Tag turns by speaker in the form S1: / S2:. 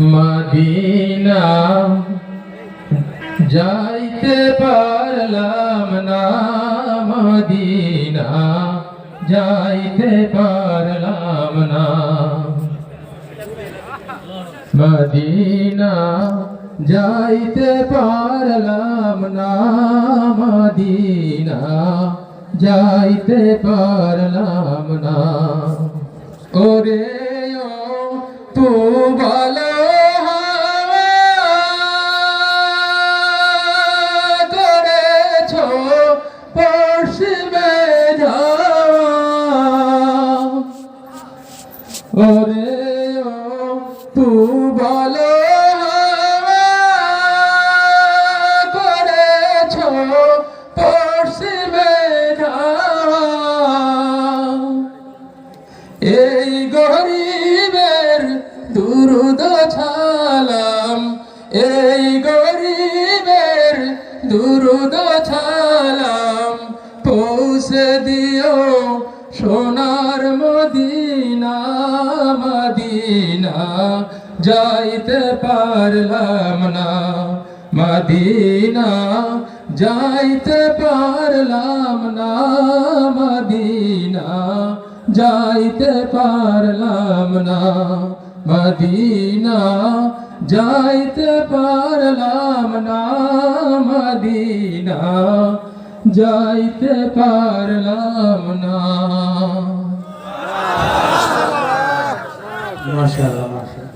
S1: Medina. যাইতে পারলাম না মদিনা। যাইতে পারলাম না মদিনা। যাইতে পারলাম না মদিনা। যাইতে পারলাম না। ও, তু ভালো গরিবের দুরুদ ছালাম। এই গরিবের দুরুদ ছালাম। পৌঁছে দিও সোনার মদিনা মদিনা। যাইতে পারলাম না, মদিনা। যাইতে পারলাম না, মদিনা। যাইতে পারলাম না। মদিনা যাইতে পারলাম না। মদিনা যাইতে পারলাম না।
S2: মাশাআল্লাহ মাশাআল্লাহ।